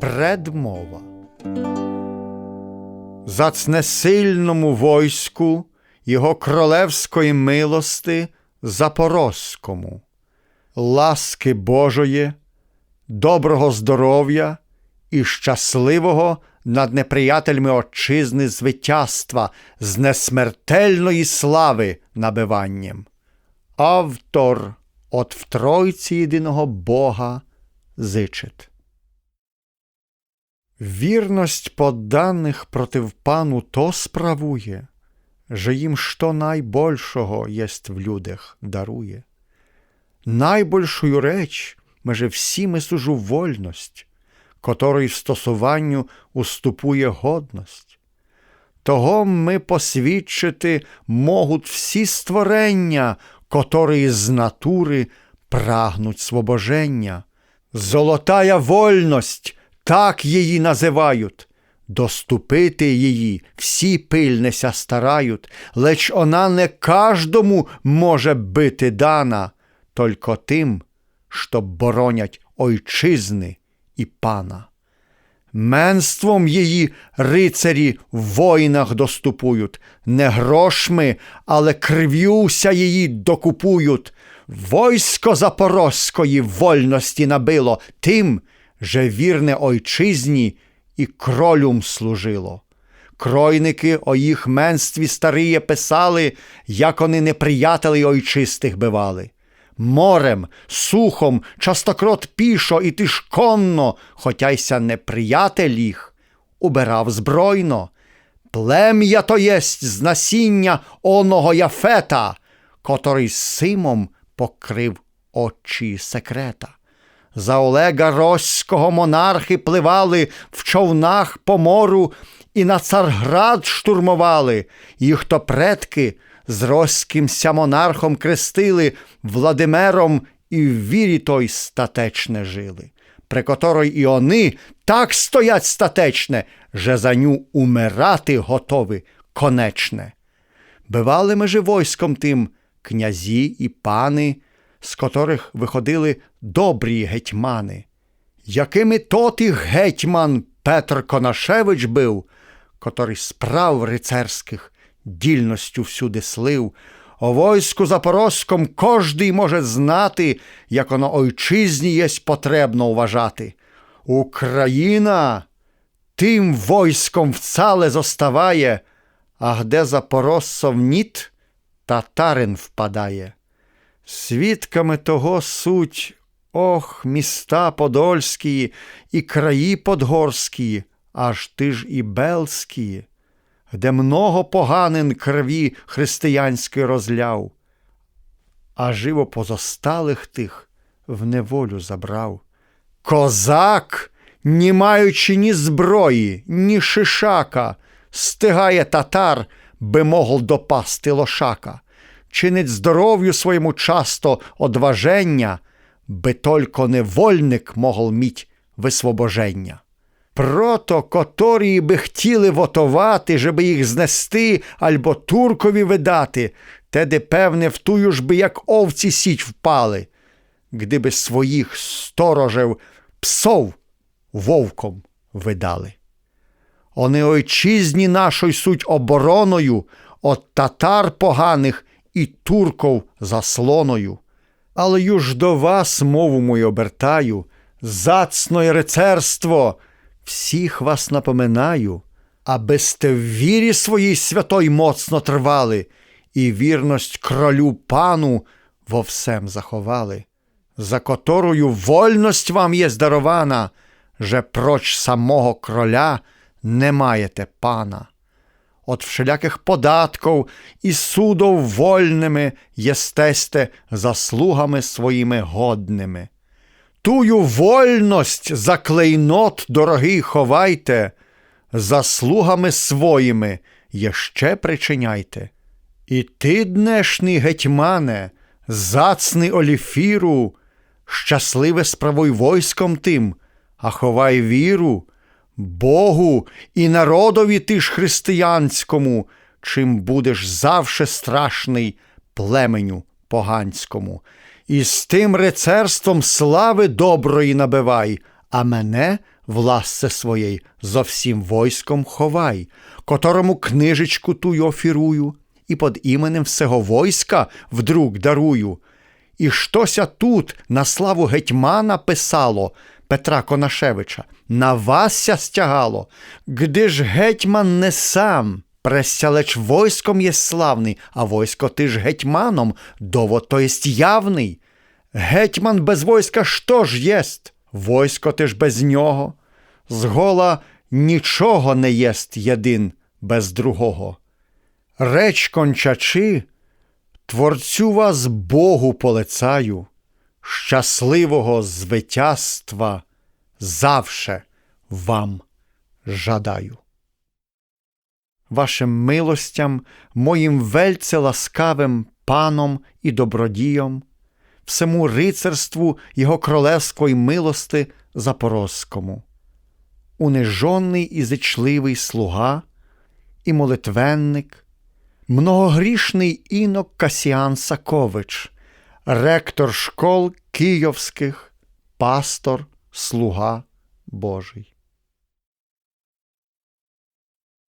Предмова. Зацне сильному войску його королевської милости запорозькому, ласки Божої, доброго здоров'я і щасливого над неприятелями Отчизни звитязства з несмертельної слави набиванням. Автор от в Тройці єдиного Бога зичить. Вірність подданих против пану то справує, że їм що найбольшого єсть в людях дарує. Найбольшую реч меже всіми сужу вольність, которой в стосуванню уступує годність. Того ми посвідчити можуть всі створення, котрі з натури прагнуть свобоження. Золотая вольність, так її називають. Доступити її всі пильнеся старають, леч вона не каждому може бити дана, только тим, що боронять ойчизни і пана. Менством її рицарі в воїнах доступують, не грошми, але крив'юся її докупують. Войсько запорозької вольності набило тим, же вірне ойчизні і кролюм служило. Кройники о їх менстві старіє писали, як вони неприятелі ойчистих бивали. Морем, сухом, частокрот пішо і тиш конно, хотяйся неприятель їх, убирав збройно. Плем'я то єсть з насіння оного яфета, котрий симом покрив очі секрета. За Олега Роського монархи пливали в човнах по мору і на царград штурмували, їх то предки з Роськимся монархом крестили, Владимиром і в вірі той статечне жили, при которой і вони так стоять статечне, же за ню умирати готові конечне. Бивали ми же войском тим князі і пани, з котрих виходили добрі гетьмани. Якими тоти гетьман Петр Конашевич був, котрий справ рицарських дільностю всюди слив, о войску запорозьком кожний може знати, як воно ойчизні єсть потребно вважати. Україна тим войском вцале зоставає, а де запорожцов ніт, татарин впадає. Свідками того суть, ох, міста подольські і краї подгорські, аж ти ж і белські, де много поганин крові християнської розляв, а живо позосталих тих в неволю забрав. Козак, не маючи ні зброї, ні шишака, стигає татар, би могл допасти лошака чинить здоров'ю своєму часто одваження, би только невольник могол міть висвобоження. Прото, котрі би хотіли вотувати, щоб їх знести або туркові видати, теди, певне, в тую ж би, як овці сіть впали, гдиби своїх сторожев псов вовком видали. Они ойчизні нашої суть обороною от татар поганих і турков заслоною. Але юж до вас мову мою обертаю, зацное рицарство, всіх вас напоминаю, аби сте в вірі своїй святой моцно тривали, і вірність кролю пану во всем заховали, за которую вольність вам є здарована, же проч самого кроля не маєте пана от всіляких податків і судов вольними єстесте заслугами своїми годними. Тую вольність за клейнот дорогий ховайте, заслугами своїми єще причиняйте. І ти, днешний гетьмане, зацний оліфіру, щасливе справуй войском тим, а ховай віру, Богу і народові ти ж християнському, чим будеш завше страшний племеню поганському, і з тим рецерством слави доброї набивай, а мене в ласце своєї зо всім войском ховай, которому книжечку тую офірую, і под іменем всього войска вдруг дарую. І штося тут на славу гетьмана писало Петра Конашевича, на васся стягало, гди ж гетьман не сам, пресялеч войском є славний, а войсько ти ж гетьманом, дово то єсть явний. Гетьман без войска що ж єсть? Войсько ти ж без нього. Згола нічого не єсть єдин без другого. Реч кончачи, Творцю вас Богу полицаю, щасливого звитязства завше вам жадаю. Вашим милостям, моїм вельце ласкавим паном і добродієм, всему рицарству Його королевської милости Запорозькому, унижонний і зичливий слуга і молитвенник, многогрішний інок Касіан Сакович, ректор школ київських, пастор, слуга Божий.